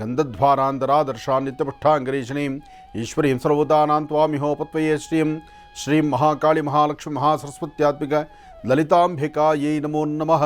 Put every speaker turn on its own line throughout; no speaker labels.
गन्धध्वारान्तरादर्शान्नित्यपुष्ठाङ्गरीषणीम् ईश्वरीं ईश्वरी त्वामिहोपत्वये श्री श्री महाकाली महालक्ष्मी महासरस्वत्यात्मिक ललिताम्बिकायै नमो नमः।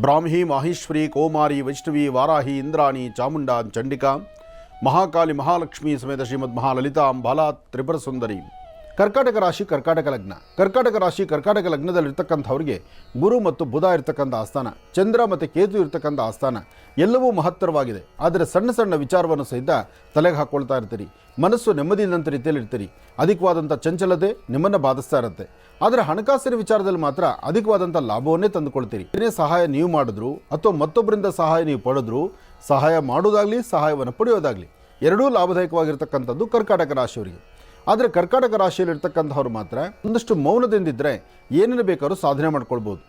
ब्राह्मी माहेश्वरी कौमारी वैष्णवी वाराही इंद्राणी चामुंडा चंडिका महाकाली महालक्ष्मी समेत श्रीमद महाललिता बाला त्रिपुर सुंदरी ಕರ್ಕಾಟಕ ರಾಶಿ, ಕರ್ಕಾಟಕ ಲಗ್ನ. ಕರ್ಕಾಟಕ ರಾಶಿ, ಕರ್ಕಾಟಕ ಲಗ್ನದಲ್ಲಿರ್ತಕ್ಕಂಥವ್ರಿಗೆ ಗುರು ಮತ್ತು ಬುಧ ಇರ್ತಕ್ಕಂಥ ಆಸ್ಥಾನ, ಚಂದ್ರ ಮತ್ತು ಕೇತು ಇರ್ತಕ್ಕಂಥ ಆಸ್ಥಾನ ಎಲ್ಲವೂ ಮಹತ್ತರವಾಗಿದೆ. ಆದರೆ ಸಣ್ಣ ಸಣ್ಣ ವಿಚಾರವನ್ನು ಸಹಿತ ತಲೆಗೆ ಹಾಕ್ಕೊಳ್ತಾ ಇರ್ತೀರಿ. ಮನಸ್ಸು ನೆಮ್ಮದಿಯಿಂದ ರೀತಿಯಲ್ಲಿ ಇರ್ತೀರಿ ಅಧಿಕವಾದಂಥ ಚಂಚಲತೆ ನಿಮ್ಮನ್ನು ಬಾಧಿಸ್ತಾ ಇರುತ್ತೆ. ಆದರೆ ಹಣಕಾಸಿನ ವಿಚಾರದಲ್ಲಿ ಮಾತ್ರ ಅಧಿಕವಾದಂಥ ಲಾಭವನ್ನೇ ತಂದುಕೊಳ್ತೀರಿ. ಏನೇ ಸಹಾಯ ನೀವು ಮಾಡಿದ್ರು ಅಥವಾ ಮತ್ತೊಬ್ಬರಿಂದ ಸಹಾಯ ನೀವು ಪಡೆದ್ರು ಸಹಾಯ ಮಾಡೋದಾಗಲಿ ಸಹಾಯವನ್ನು ಪಡೆಯೋದಾಗಲಿ ಎರಡೂ ಲಾಭದಾಯಕವಾಗಿರ್ತಕ್ಕಂಥದ್ದು ಕರ್ಕಾಟಕ ರಾಶಿಯವರಿಗೆ. ಆದರೆ ಕರ್ಕಾಟಕ ರಾಶಿಯಲ್ಲಿರ್ತಕ್ಕಂಥವ್ರು ಮಾತ್ರ ಒಂದಷ್ಟು ಮೌನದಿಂದಿದ್ದರೆ ಏನೇನು ಬೇಕಾದ್ರೂ ಸಾಧನೆ ಮಾಡ್ಕೊಳ್ಬೋದು.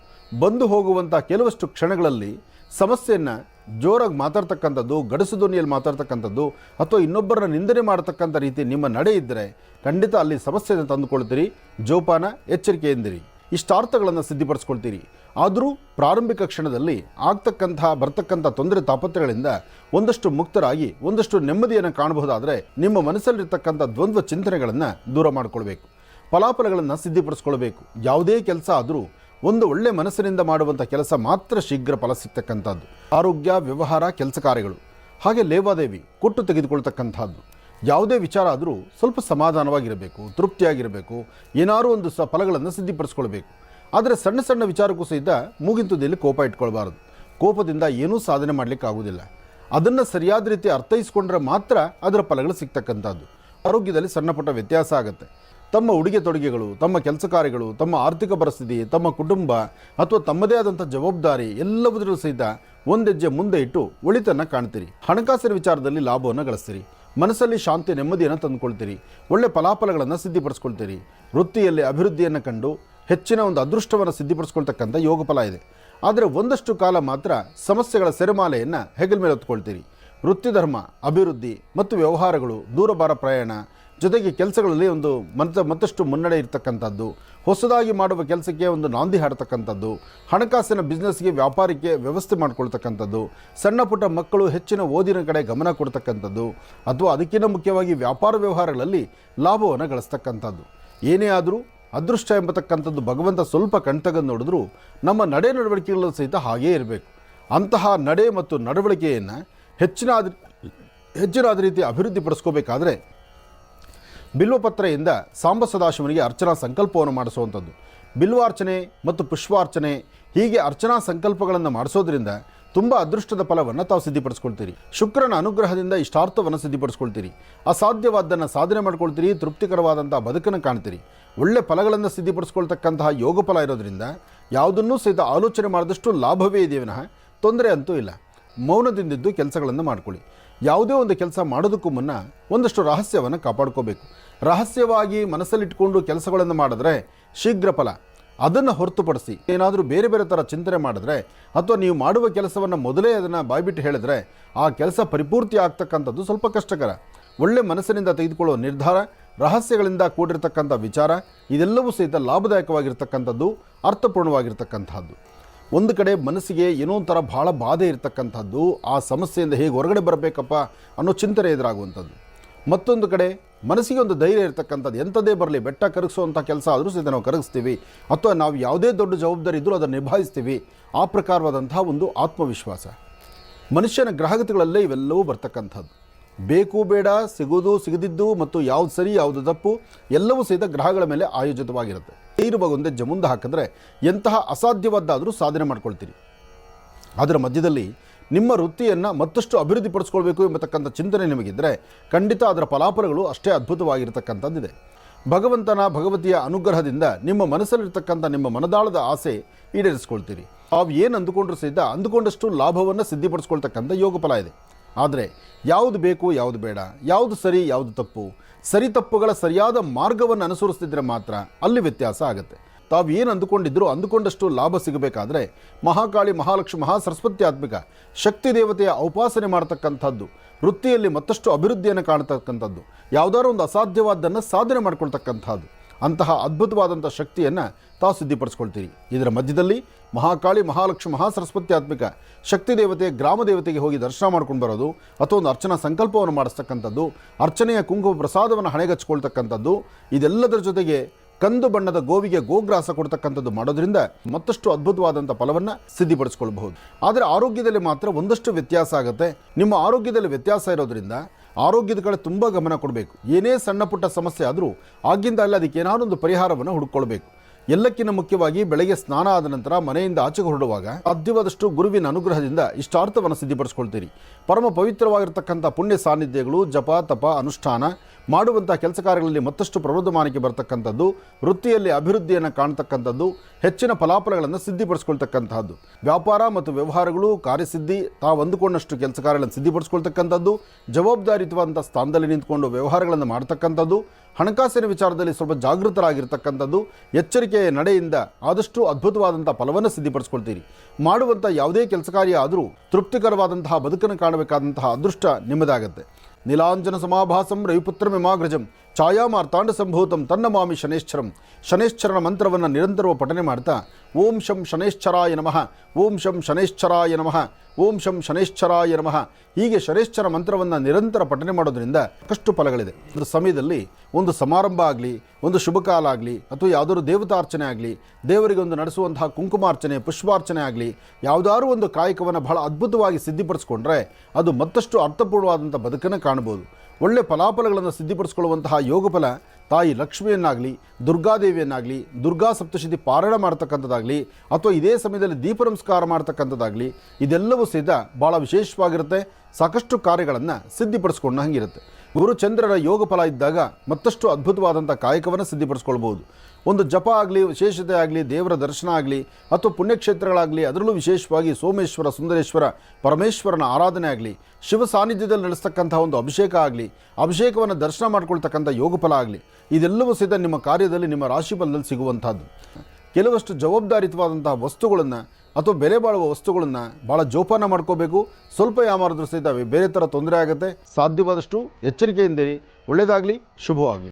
ಬಂದು ಹೋಗುವಂಥ ಕೆಲವಷ್ಟು ಕ್ಷಣಗಳಲ್ಲಿ ಸಮಸ್ಯೆಯನ್ನು ಜೋರಾಗಿ ಮಾತಾಡ್ತಕ್ಕಂಥದ್ದು, ಗಡಸು ಧ್ವನಿಯಲ್ಲಿ ಮಾತಾಡ್ತಕ್ಕಂಥದ್ದು ಅಥವಾ ಇನ್ನೊಬ್ಬರನ್ನ ನಿಂದನೆ ಮಾಡತಕ್ಕಂಥ ರೀತಿ ನಿಮ್ಮ ನಡೆ ಇದ್ದರೆ ಖಂಡಿತ ಅಲ್ಲಿ ಸಮಸ್ಯೆಯನ್ನು ತಂದುಕೊಳ್ತೀರಿ. ಜೋಪಾನ ಎಚ್ಚರಿಕೆಯಿಂದಿರಿ. ಇಷ್ಟಾರ್ಥಗಳನ್ನು ಸಿದ್ಧಿಪಡಿಸ್ಕೊಳ್ತೀರಿ. ಆದರೂ ಪ್ರಾರಂಭಿಕ ಕ್ಷಣದಲ್ಲಿ ಆಗ್ತಕ್ಕಂತಹ ಬರ್ತಕ್ಕಂಥ ತೊಂದರೆ ತಾಪತ್ರೆಗಳಿಂದ ಒಂದಷ್ಟು ಮುಕ್ತರಾಗಿ, ಒಂದಷ್ಟು ನೆಮ್ಮದಿಯನ್ನು ಕಾಣಬಹುದಾದರೆ ನಿಮ್ಮ ಮನಸ್ಸಲ್ಲಿರ್ತಕ್ಕಂಥ ದ್ವಂದ್ವ ಚಿಂತನೆಗಳನ್ನು ದೂರ ಮಾಡಿಕೊಳ್ಬೇಕು. ಫಲಾಫಲಗಳನ್ನು ಸಿದ್ಧಿಪಡಿಸ್ಕೊಳ್ಬೇಕು. ಯಾವುದೇ ಕೆಲಸ ಆದರೂ ಒಂದು ಒಳ್ಳೆ ಮನಸ್ಸಿನಿಂದ ಮಾಡುವಂಥ ಕೆಲಸ ಮಾತ್ರ ಶೀಘ್ರ ಫಲ ಸಿಗ್ತಕ್ಕಂಥದ್ದು. ಆರೋಗ್ಯ, ವ್ಯವಹಾರ, ಕೆಲಸ ಕಾರ್ಯಗಳು. ಹಾಗೆ ಲೇವಾದೇವಿ, ಕೊಟ್ಟು ತೆಗೆದುಕೊಳ್ತಕ್ಕಂಥದ್ದು. ಯಾವುದೇ ವಿಚಾರ ಆದರೂ ಸ್ವಲ್ಪ ಸಮಾಧಾನವಾಗಿರಬೇಕು, ತೃಪ್ತಿಯಾಗಿರಬೇಕು. ಏನಾದರೂ ಒಂದು ಸ ಫಲಗಳನ್ನು ಸಿದ್ಧಿಪಡಿಸ್ಕೊಳ್ಬೇಕು. ಆದರೆ ಸಣ್ಣ ಸಣ್ಣ ವಿಚಾರಕ್ಕೂ ಸಹಿತ ಮೂಗಿನ ತುದಿಯಲ್ಲಿ ಕೋಪ ಇಟ್ಕೊಳ್ಬಾರದು. ಕೋಪದಿಂದ ಏನೂ ಸಾಧನೆ ಮಾಡಲಿಕ್ಕೆ ಆಗುವುದಿಲ್ಲ ಅದನ್ನು ಸರಿಯಾದ ರೀತಿ ಅರ್ಥೈಸ್ಕೊಂಡ್ರೆ ಮಾತ್ರ ಅದರ ಫಲಗಳು ಸಿಗ್ತಕ್ಕಂಥದ್ದು. ಆರೋಗ್ಯದಲ್ಲಿ ಸಣ್ಣ ಪುಟ್ಟ ವ್ಯತ್ಯಾಸ ಆಗುತ್ತೆ. ತಮ್ಮ ಉಡುಗೆ ತೊಡುಗೆಗಳು, ತಮ್ಮ ಕೆಲಸ ಕಾರ್ಯಗಳು, ತಮ್ಮ ಆರ್ಥಿಕ ಪರಿಸ್ಥಿತಿ, ತಮ್ಮ ಕುಟುಂಬ ಅಥವಾ ತಮ್ಮದೇ ಆದಂಥ ಜವಾಬ್ದಾರಿ ಎಲ್ಲವುದರಲ್ಲೂ ಸಹಿತ ಒಂದೆಜ್ಜೆ ಮುಂದೆ ಇಟ್ಟು ಒಳಿತನ್ನು ಕಾಣ್ತೀರಿ. ಹಣಕಾಸಿನ ವಿಚಾರದಲ್ಲಿ ಲಾಭವನ್ನು ಗಳಿಸ್ತೀರಿ. ಮನಸ್ಸಲ್ಲಿ ಶಾಂತಿ ನೆಮ್ಮದಿಯನ್ನು ತಂದುಕೊಳ್ತೀರಿ. ಒಳ್ಳೆ ಫಲಾಫಲಗಳನ್ನು ಸಿದ್ಧಿಪಡಿಸ್ಕೊಳ್ತೀರಿ. ವೃತ್ತಿಯಲ್ಲಿ ಅಭಿವೃದ್ಧಿಯನ್ನು ಕಂಡು ಹೆಚ್ಚಿನ ಒಂದು ಅದೃಷ್ಟವನ್ನು ಸಿದ್ಧಿಪಡಿಸ್ಕೊಳ್ತಕ್ಕಂಥ ಯೋಗ ಫಲ ಇದೆ. ಆದರೆ ಒಂದಷ್ಟು ಕಾಲ ಮಾತ್ರ ಸಮಸ್ಯೆಗಳ ಸೆರೆಮಾಲೆಯನ್ನು ಹೆಗಲ ಮೇಲೆ ಹೊತ್ಕೊಳ್ತೀರಿ. ವೃತ್ತಿಧರ್ಮ ಅಭಿವೃದ್ಧಿ ಮತ್ತು ವ್ಯವಹಾರಗಳು, ದೂರಭಾರ ಪ್ರಯಾಣ ಜೊತೆಗೆ ಕೆಲಸಗಳಲ್ಲಿ ಒಂದು ಮತ್ತ, ಮತ್ತಷ್ಟು ಮುನ್ನಡೆ ಇರತಕ್ಕಂಥದ್ದು, ಹೊಸದಾಗಿ ಮಾಡುವ ಕೆಲಸಕ್ಕೆ ಒಂದು ನಾಂದಿ ಹಾಡ್ತಕ್ಕಂಥದ್ದು, ಹಣಕಾಸಿನ ಬಿಸ್ನೆಸ್ಗೆ ವ್ಯಾಪಾರಕ್ಕೆ ವ್ಯವಸ್ಥೆ ಮಾಡಿಕೊಳ್ತಕ್ಕಂಥದ್ದು, ಸಣ್ಣ ಪುಟ್ಟ ಮಕ್ಕಳು ಹೆಚ್ಚಿನ ಓದಿನ ಕಡೆ ಗಮನ ಕೊಡ್ತಕ್ಕಂಥದ್ದು, ಅಥವಾ ಅದಕ್ಕಿಂತ ಮುಖ್ಯವಾಗಿ ವ್ಯಾಪಾರ ವ್ಯವಹಾರಗಳಲ್ಲಿ ಲಾಭವನ್ನು ಗಳಿಸ್ತಕ್ಕಂಥದ್ದು. ಏನೇ ಆದರೂ ಅದೃಷ್ಟ ಎಂಬತಕ್ಕಂಥದ್ದು ಭಗವಂತ ಸ್ವಲ್ಪ ಕಣ್ತಗದು ನೋಡಿದ್ರು ನಮ್ಮ ನಡೆ ನಡವಳಿಕೆಗಳಲ್ಲೂ ಸಹಿತ ಹಾಗೇ ಇರಬೇಕು. ಅಂತಹ ನಡೆ ಮತ್ತು ನಡವಳಿಕೆಯನ್ನು ಹೆಚ್ಚಿನಾದ ಹೆಚ್ಚಿನಾದ ರೀತಿ ಅಭಿವೃದ್ಧಿ ಬಿಲ್ವಪತ್ರೆಯಿಂದ ಸಾಂಬ ಸದಾಶಿವನಿಗೆ ಅರ್ಚನಾ ಸಂಕಲ್ಪವನ್ನು ಮಾಡಿಸುವಂಥದ್ದು. ಬಿಲ್ವಾರ್ಚನೆ ಮತ್ತು ಪುಷ್ಪಾರ್ಚನೆ ಹೀಗೆ ಅರ್ಚನಾ ಸಂಕಲ್ಪಗಳನ್ನು ಮಾಡಿಸೋದ್ರಿಂದ ತುಂಬ ಅದೃಷ್ಟದ ಫಲವನ್ನು ತಾವು ಸಿದ್ಧಿಪಡಿಸ್ಕೊಳ್ತೀರಿ. ಶುಕ್ರನ ಅನುಗ್ರಹದಿಂದ ಇಷ್ಟಾರ್ಥವನ್ನು ಸಿದ್ಧಪಡಿಸ್ಕೊಳ್ತೀರಿ. ಅಸಾಧ್ಯವಾದ್ದನ್ನು ಸಾಧನೆ ಮಾಡ್ಕೊಳ್ತೀರಿ ತೃಪ್ತಿಕರವಾದಂಥ ಬದುಕನ್ನು ಕಾಣ್ತೀರಿ. ಒಳ್ಳೆ ಫಲಗಳನ್ನು ಸಿದ್ಧಿಪಡಿಸ್ಕೊಳ್ತಕ್ಕಂತಹ ಯೋಗ ಫಲ ಇರೋದ್ರಿಂದ ಯಾವುದನ್ನೂ ಸಹಿತ ಆಲೋಚನೆ ಮಾಡಿದಷ್ಟು ಲಾಭವೇ ಇದೆ ವಿನಃ ತೊಂದರೆ ಅಂತೂ ಇಲ್ಲ. ಮೌನದಿಂದಿದ್ದು ಕೆಲಸಗಳನ್ನು ಮಾಡ್ಕೊಳ್ಳಿ. ಯಾವುದೇ ಒಂದು ಕೆಲಸ ಮಾಡೋದಕ್ಕೂ ಮುನ್ನ ಒಂದಷ್ಟು ರಹಸ್ಯವನ್ನು ಕಾಪಾಡ್ಕೋಬೇಕು. ರಹಸ್ಯವಾಗಿ ಮನಸ್ಸಲ್ಲಿಟ್ಕೊಂಡು ಕೆಲಸಗಳನ್ನು ಮಾಡಿದ್ರೆ ಶೀಘ್ರ ಫಲ. ಅದನ್ನು ಹೊರತುಪಡಿಸಿ. ಏನಾದರೂ ಬೇರೆ ಬೇರೆ ಥರ ಚಿಂತನೆ ಮಾಡಿದ್ರೆ ಅಥವಾ ನೀವು ಮಾಡುವ ಕೆಲಸವನ್ನು ಮೊದಲೇ ಅದನ್ನು ಬಾಯ್ಬಿಟ್ಟು ಹೇಳಿದ್ರೆ ಆ ಕೆಲಸ ಪರಿಪೂರ್ತಿ ಆಗ್ತಕ್ಕಂಥದ್ದು ಸ್ವಲ್ಪ ಕಷ್ಟಕರ. ಒಳ್ಳೆ ಮನಸ್ಸಿನಿಂದ ತೆಗೆದುಕೊಳ್ಳುವ ನಿರ್ಧಾರ, ರಹಸ್ಯಗಳಿಂದ ಕೂಡಿರ್ತಕ್ಕಂಥ ವಿಚಾರ, ಇದೆಲ್ಲವೂ ಸಹಿತ ಲಾಭದಾಯಕವಾಗಿರ್ತಕ್ಕಂಥದ್ದು, ಅರ್ಥಪೂರ್ಣವಾಗಿರ್ತಕ್ಕಂಥದ್ದು. ಒಂದು ಕಡೆ ಮನಸ್ಸಿಗೆ ಏನೋ ಒಂಥರ ಭಾಳ ಬಾಧೆ ಇರತಕ್ಕಂಥದ್ದು, ಆ ಸಮಸ್ಯೆಯಿಂದ ಹೇಗೆ ಹೊರಗಡೆ ಬರಬೇಕಪ್ಪ ಅನ್ನೋ ಚಿಂತನೆ ಎದುರಾಗುವಂಥದ್ದು. ಮತ್ತೊಂದು ಕಡೆ ಮನಸ್ಸಿಗೆ ಒಂದು ಧೈರ್ಯ ಇರತಕ್ಕಂಥದ್ದು. ಎಂಥದ್ದೇ ಬರಲಿ, ಬೆಟ್ಟ ಕರಗಿಸುವಂಥ ಕೆಲಸ ಆದರೂ ಸಹಿತ ನಾವು ಕರಗಿಸ್ತೀವಿ. ಅಥವಾ ನಾವು ಯಾವುದೇ ದೊಡ್ಡ ಜವಾಬ್ದಾರಿ ಇದ್ದರೂ ಅದನ್ನು ನಿಭಾಯಿಸ್ತೀವಿ. ಆ ಪ್ರಕಾರವಾದಂತಹ ಒಂದು ಆತ್ಮವಿಶ್ವಾಸ. ಮನುಷ್ಯನ ಗ್ರಾಹಕತೆಗಳಲ್ಲೇ ಇವೆಲ್ಲವೂ ಬರ್ತಕ್ಕಂಥದ್ದು. ಬೇಕು ಬೇಡ, ಸಿಗುವುದು, ಸಿಗದಿದ್ದು ಮತ್ತು ಯಾವುದು ಸರಿ, ಯಾವುದು ತಪ್ಪು, ಎಲ್ಲವೂ ಸಹಿತ ಗ್ರಹಗಳ ಮೇಲೆ ಆಯೋಜಿತವಾಗಿರುತ್ತೆ. ಇರುವ ಜಮುಂದ ಮುಂದೆ ಹಾಕಿದ್ರೆ ಎಂತಹ ಅಸಾಧ್ಯವಾದ್ದಾದರೂ ಸಾಧನೆ ಮಾಡ್ಕೊಳ್ತೀರಿ. ಅದರ ಮಧ್ಯದಲ್ಲಿ ನಿಮ್ಮ ವೃತ್ತಿಯನ್ನು ಮತ್ತಷ್ಟು ಅಭಿವೃದ್ಧಿಪಡಿಸ್ಕೊಳ್ಬೇಕು ಎಂಬತಕ್ಕಂಥ ಚಿಂತನೆ ನಿಮಗಿದ್ದರೆ ಖಂಡಿತ ಅದರ ಫಲಾಫಲಗಳು ಅಷ್ಟೇ ಅದ್ಭುತವಾಗಿರ್ತಕ್ಕಂಥದ್ದಿದೆ. ಭಗವಂತನ ಭಗವತಿಯ ಅನುಗ್ರಹದಿಂದ ನಿಮ್ಮ ಮನಸ್ಸಲ್ಲಿರ್ತಕ್ಕಂಥ ನಿಮ್ಮ ಮನದಾಳದ ಆಸೆ ಈಡೇರಿಸ್ಕೊಳ್ತೀರಿ. ಅವು ಏನು ಅಂದುಕೊಂಡ್ರೂ ಸಹಿತ ಅಂದುಕೊಂಡಷ್ಟು ಲಾಭವನ್ನು ಸಿದ್ಧಿಪಡಿಸ್ಕೊಳ್ತಕ್ಕಂಥ ಯೋಗ ಫಲ ಇದೆ. ಆದರೆ ಯಾವುದು ಬೇಕು, ಯಾವುದು ಬೇಡ, ಯಾವುದು ಸರಿ, ಯಾವುದು ತಪ್ಪು, ಸರಿ ತಪ್ಪುಗಳ ಸರಿಯಾದ ಮಾರ್ಗವನ್ನು ಅನುಸರಿಸ್ತಿದ್ರೆ ಮಾತ್ರ ಅಲ್ಲಿ ವ್ಯತ್ಯಾಸ ಆಗುತ್ತೆ. ತಾವು ಏನು ಅಂದುಕೊಂಡಿದ್ದರೂ ಅಂದುಕೊಂಡಷ್ಟು ಲಾಭ ಸಿಗಬೇಕಾದ್ರೆ ಮಹಾಕಾಳಿ, ಮಹಾಲಕ್ಷ್ಮಿ ಮಹಾ ಆತ್ಮಿಕ ಶಕ್ತಿ ದೇವತೆಯ ಉಪಾಸನೆ ಮಾಡತಕ್ಕಂಥದ್ದು, ವೃತ್ತಿಯಲ್ಲಿ ಮತ್ತಷ್ಟು ಅಭಿವೃದ್ಧಿಯನ್ನು ಕಾಣತಕ್ಕಂಥದ್ದು, ಯಾವುದಾದ್ರು ಒಂದು ಅಸಾಧ್ಯವಾದ್ದನ್ನು ಸಾಧನೆ ಮಾಡ್ಕೊಳ್ತಕ್ಕಂಥದ್ದು, ಅಂತಹ ಅದ್ಭುತವಾದಂಥ ಶಕ್ತಿಯನ್ನು ತಾವು ಸಿದ್ಧಿಪಡಿಸ್ಕೊಳ್ತೀರಿ. ಇದರ ಮಧ್ಯದಲ್ಲಿ ಮಹಾಕಾಳಿ, ಮಹಾಲಕ್ಷ್ಮಿ ಮಹಾ ಆತ್ಮಿಕ ಶಕ್ತಿ ದೇವತೆ ಗ್ರಾಮ ದೇವತೆಗೆ ಹೋಗಿ ದರ್ಶನ ಮಾಡ್ಕೊಂಡು ಬರೋದು, ಅಥವಾ ಒಂದು ಅರ್ಚನಾ ಸಂಕಲ್ಪವನ್ನು ಮಾಡಿಸ್ತಕ್ಕಂಥದ್ದು, ಅರ್ಚನೆಯ ಕುಂಕುಮ ಪ್ರಸಾದವನ್ನು ಹಣೆಗಚ್ಚಿಕೊಳ್ತಕ್ಕಂಥದ್ದು, ಇದೆಲ್ಲದರ ಜೊತೆಗೆ ಕಂದು ಬಣ್ಣದ ಗೋವಿಗೆ ಗೋಗ್ರಾಸ ಕೊಡ್ತಕ್ಕಂಥದ್ದು ಮಾಡೋದ್ರಿಂದ ಮತ್ತಷ್ಟು ಅದ್ಭುತವಾದಂಥ ಫಲವನ್ನ ಸಿದ್ಧಿಪಡಿಸ್ಕೊಳ್ಬಹುದು. ಆದರೆ ಆರೋಗ್ಯದಲ್ಲಿ ಮಾತ್ರ ಒಂದಷ್ಟು ವ್ಯತ್ಯಾಸ ಆಗುತ್ತೆ. ನಿಮ್ಮ ಆರೋಗ್ಯದಲ್ಲಿ ವ್ಯತ್ಯಾಸ ಇರೋದ್ರಿಂದ ಆರೋಗ್ಯದ ಕಡೆ ತುಂಬ ಗಮನ ಕೊಡಬೇಕು. ಏನೇ ಸಣ್ಣ ಪುಟ್ಟ ಸಮಸ್ಯೆ ಆದರೂ ಆಗಿಂದ ಅಲ್ಲಿ ಅದಕ್ಕೆ ಏನಾದರೂ ಒಂದು ಪರಿಹಾರವನ್ನು ಹುಡುಕೊಳ್ಬೇಕು. ಎಲ್ಲಕ್ಕಿಂತ ಮುಖ್ಯವಾಗಿ ಬೆಳಗ್ಗೆ ಸ್ನಾನ ಆದ ನಂತರ ಮನೆಯಿಂದ ಆಚೆಗೆ ಹೊರಡುವಾಗ ಸಾಧ್ಯವಾದಷ್ಟು ಗುರುವಿನ ಅನುಗ್ರಹದಿಂದ ಇಷ್ಟಾರ್ಥವನ್ನು ಸಿದ್ಧಿಪಡಿಸ್ಕೊಳ್ತೀರಿ. ಪರಮ ಪವಿತ್ರವಾಗಿರ್ತಕ್ಕಂಥ ಪುಣ್ಯ ಸಾನ್ನಿಧ್ಯಗಳು ಜಪ, ತಪ, ಅನುಷ್ಠಾನ ಮಾಡುವಂಥ ಕೆಲಸ ಕಾರ್ಯಗಳಲ್ಲಿ ಮತ್ತಷ್ಟು ಪ್ರವೃದ್ಧಮಾನಕ್ಕೆ ಬರತಕ್ಕಂಥದ್ದು, ವೃತ್ತಿಯಲ್ಲಿ ಅಭಿವೃದ್ಧಿಯನ್ನು ಕಾಣ್ತಕ್ಕಂಥದ್ದು, ಹೆಚ್ಚಿನ ಫಲಾಫಲಗಳನ್ನು ಸಿದ್ಧಿಪಡಿಸ್ಕೊಳ್ತಕ್ಕಂಥದ್ದು. ವ್ಯಾಪಾರ ಮತ್ತು ವ್ಯವಹಾರಗಳು ಕಾರ್ಯಸಿದ್ಧಿ, ತಾವು ಅಂದುಕೊಂಡಷ್ಟು ಕೆಲಸ ಕಾರ್ಯಗಳನ್ನು ಸಿದ್ಧಿಪಡಿಸ್ಕೊಳ್ತಕ್ಕಂಥದ್ದು, ಜವಾಬ್ದಾರಿಯುತವಾದಂಥ ಸ್ಥಾನದಲ್ಲಿ ನಿಂತ್ಕೊಂಡು ವ್ಯವಹಾರಗಳನ್ನು ಮಾಡ್ತಕ್ಕಂಥದ್ದು, ಹಣಕಾಸಿನ ವಿಚಾರದಲ್ಲಿ ಸ್ವಲ್ಪ ಜಾಗೃತರಾಗಿರ್ತಕ್ಕಂಥದ್ದು, ಎಚ್ಚರಿಕೆಯ ನಡೆಯಿಂದ ಆದಷ್ಟು ಅದ್ಭುತವಾದಂಥ ಫಲವನ್ನು ಸಿದ್ಧಿಪಡಿಸ್ಕೊಳ್ತೀರಿ. ಮಾಡುವಂಥ ಯಾವುದೇ ಕೆಲಸ ಕಾರ್ಯ ಆದರೂ ತೃಪ್ತಿಕರವಾದಂತಹ ಬದುಕನ್ನು ಕಾಣಬೇಕಾದಂತಹ ಅದೃಷ್ಟ ನಿಮ್ಮದಾಗತ್ತೆ. नीलांजन सामभासम रविपुत्र मिमाग्रजम। ಛಾಯಾಮಾರ್ತಾಂಡ ಸಂಭೂತಂ ತನ್ನ ಮಾಮಿ ಶನೇಶ್ವರಂ. ಶನೇಶ್ವರನ ಮಂತ್ರವನ್ನು ನಿರಂತರವ ಪಠನೆ ಮಾಡ್ತಾ, ಓಂ ಶಂ ಶನೇಶ್ವರಾಯ ನಮಃ, ಓಂ ಶಂ ಶನೇಶ್ವರಾಯ ನಮಃ, ಓಂ ಶಂ ಶನೇಶ್ವರಾಯ ನಮಃ. ಹೀಗೆ ಶನೇಶ್ವರ ಮಂತ್ರವನ್ನು ನಿರಂತರ ಪಠನೆ ಮಾಡೋದರಿಂದ ಸಾಕಷ್ಟು ಫಲಗಳಿದೆ. ಅದರ ಸಮಯದಲ್ಲಿ ಒಂದು ಸಮಾರಂಭ ಆಗಲಿ, ಒಂದು ಶುಭಕಾಲ ಆಗಲಿ, ಅಥವಾ ಯಾವುದಾದ್ರು ದೇವತಾರ್ಚನೆ ಆಗಲಿ, ದೇವರಿಗೆ ಒಂದು ನಡೆಸುವಂತಹ ಕುಂಕುಮಾರ್ಚನೆ, ಪುಷ್ಪಾರ್ಚನೆ ಆಗಲಿ, ಯಾವುದಾದ್ರೂ ಒಂದು ಕಾಯಕವನ್ನು ಬಹಳ ಅದ್ಭುತವಾಗಿ ಸಿದ್ಧಿಪಡಿಸ್ಕೊಂಡ್ರೆ ಅದು ಮತ್ತಷ್ಟು ಅರ್ಥಪೂರ್ಣವಾದಂಥ ಬದುಕನ್ನು ಕಾಣ್ಬೋದು. ಒಳ್ಳೆ ಫಲಾಫಲಗಳನ್ನು ಸಿದ್ಧಿಪಡಿಸ್ಕೊಳ್ಳುವಂತಹ ಯೋಗಫಲ ತಾಯಿ ಲಕ್ಷ್ಮಿಯನ್ನಾಗಲಿ, ದುರ್ಗಾದೇವಿಯನ್ನಾಗಲಿ, ದುರ್ಗಾ ಸಪ್ತಶತಿ ಪಾರಾಯಣ ಮಾಡ್ತಕ್ಕಂಥದ್ದಾಗಲಿ, ಅಥವಾ ಇದೇ ಸಮಯದಲ್ಲಿ ದೀಪ ನಮಸ್ಕಾರ ಮಾಡ್ತಕ್ಕಂಥದ್ದಾಗಲಿ, ಇದೆಲ್ಲವೂ ಸಹಿತ ಭಾಳ ವಿಶೇಷವಾಗಿರುತ್ತೆ. ಸಾಕಷ್ಟು ಕಾರ್ಯಗಳನ್ನು ಸಿದ್ಧಪಡಿಸ್ಕೊಂಡು ಹಂಗಿರುತ್ತೆ. ಗುರುಚಂದ್ರರ ಯೋಗ ಫಲ ಇದ್ದಾಗ ಮತ್ತಷ್ಟು ಅದ್ಭುತವಾದಂಥ ಕಾಯಕವನ್ನು ಸಿದ್ಧಿಪಡಿಸ್ಕೊಳ್ಬೋದು ಒಂದು ಜಪ ಆಗಲಿ, ವಿಶೇಷತೆ ಆಗಲಿ, ದೇವರ ದರ್ಶನ ಆಗಲಿ, ಅಥವಾ ಪುಣ್ಯಕ್ಷೇತ್ರಗಳಾಗಲಿ, ಅದರಲ್ಲೂ ವಿಶೇಷವಾಗಿ ಸೋಮೇಶ್ವರ, ಸುಂದರೇಶ್ವರ, ಪರಮೇಶ್ವರನ ಆರಾಧನೆ ಆಗಲಿ, ಶಿವ ಸಾನ್ನಿಧ್ಯದಲ್ಲಿ ನಡೆಸ್ತಕ್ಕಂಥ ಒಂದು ಅಭಿಷೇಕ ಆಗಲಿ, ಅಭಿಷೇಕವನ್ನು ದರ್ಶನ ಮಾಡಿಕೊಳ್ತಕ್ಕಂಥ ಯೋಗ ಫಲ ಆಗಲಿ, ಇದೆಲ್ಲವೂ ಸಹಿತ ನಿಮ್ಮ ಕಾರ್ಯದಲ್ಲಿ ನಿಮ್ಮ ರಾಶಿ ಫಲದಲ್ಲಿ ಸಿಗುವಂಥದ್ದು. ಕೆಲವಷ್ಟು ಜವಾಬ್ದಾರಿತವಾದಂತಹ ವಸ್ತುಗಳನ್ನು ಅಥವಾ ಬೆಲೆ ಬಾಳುವ ವಸ್ತುಗಳನ್ನು ಭಾಳ ಜೋಪಾನ ಮಾಡ್ಕೋಬೇಕು. ಸ್ವಲ್ಪ ಯಾಮಾರಿದ್ರೂ ಸಹಿತ ಬೇರೆ ಥರ ತೊಂದರೆ ಆಗುತ್ತೆ. ಸಾಧ್ಯವಾದಷ್ಟು ಎಚ್ಚರಿಕೆಯಿಂದಿರಿ. ಒಳ್ಳೆಯದಾಗಲಿ ಶುಭವಾಗಲಿ.